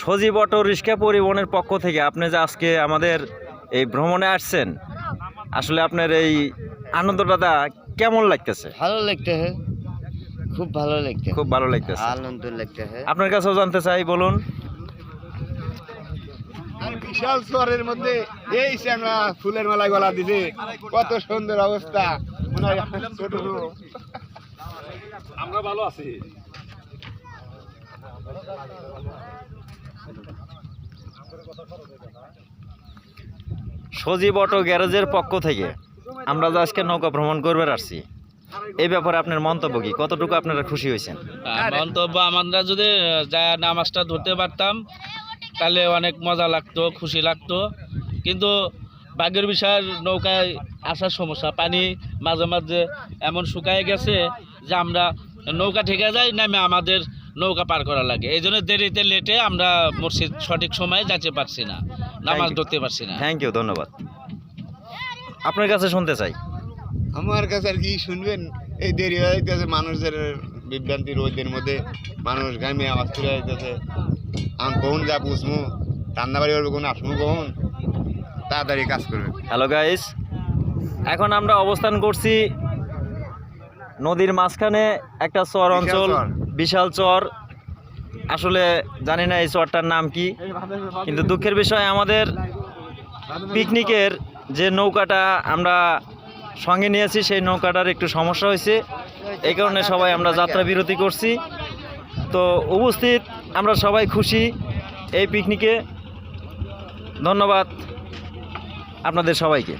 সজীব auto rickshaw পরিবহনের পক্ষ থেকে আপনি যে আজকে আমাদের এই ভ্রমণে আসছেন আসলে আপনার এই আনন্দটা কেমন লাগতেছে? ভালো লাগতে হ্যাঁ খুব ভালো লাগতে খুব ভালো লাগতেছে। আনন্দ লাগতে হ্যাঁ আপনার কাছেও জানতে চাই বলুন। বিশাল শহরের মধ্যে এই ফুলের মালা গলা দিছে। কত সুন্দর অবস্থা। ছোট আমরা ভালো আছি। সজীব অটো গ্যারেজের পক্ষ থেকে আমরা যে আজকে নৌকা ভ্রমণ করবার আসছি, এই ব্যাপারে আপনার মন্তব্য কি? কতটুকু আপনারা খুশি হয়েছেন? মন্তব্য আমরা যদি যা নামাজটা ধরতে পারতাম, তাহলে অনেক মজা লাগতো, খুশি লাগতো। কিন্তু ভাগ্যের বিষয়, নৌকায় আসার সমস্যা, পানি মাঝে মাঝে এমন শুকায় গেছে যে আমরা নৌকা ঠেকে যাই, নামে আমাদের নৌকা পার করা লাগে। এই জন্য দেরিতে লেটে আমরা মসজিদ সঠিক সময়ে যেতে পারছি না। নামাজ ধরতে পারছি না। থ্যাংক ইউ ধন্যবাদ। আপনার কাছে শুনতে চাই। আমার কাছে আর কি শুনবেন? এই দেরি হয়ে যাইতেছে মানুষের বিভ্রান্তি রোদের মধ্যে। মানুষ গামে আওয়াজ করে যাইতেছে। আমি কখন যা বুঝমু? রান্না বাড়ি করব কোন আসমু কখন? তাড়াতাড়ি কাজ করবে হ্যালো গাইস এখন আমরা অবস্থান করছি নদীর মাঝখানে একটা চর অঞ্চল। বিশাল চর। আসলে জানি না এই চরটার নাম কি, কিন্তু দুঃখের বিষয় আমাদের পিকনিকের যে নৌকাটা আমরা সঙ্গে নিয়েছি, সেই নৌকাটার একটু সমস্যা হয়েছে। এই কারণে সবাই আমরা যাত্রা বিরতি করছি। তো উপস্থিত, আমরা সবাই খুশি এই পিকনিকে। ধন্যবাদ আপনাদের সবাইকে।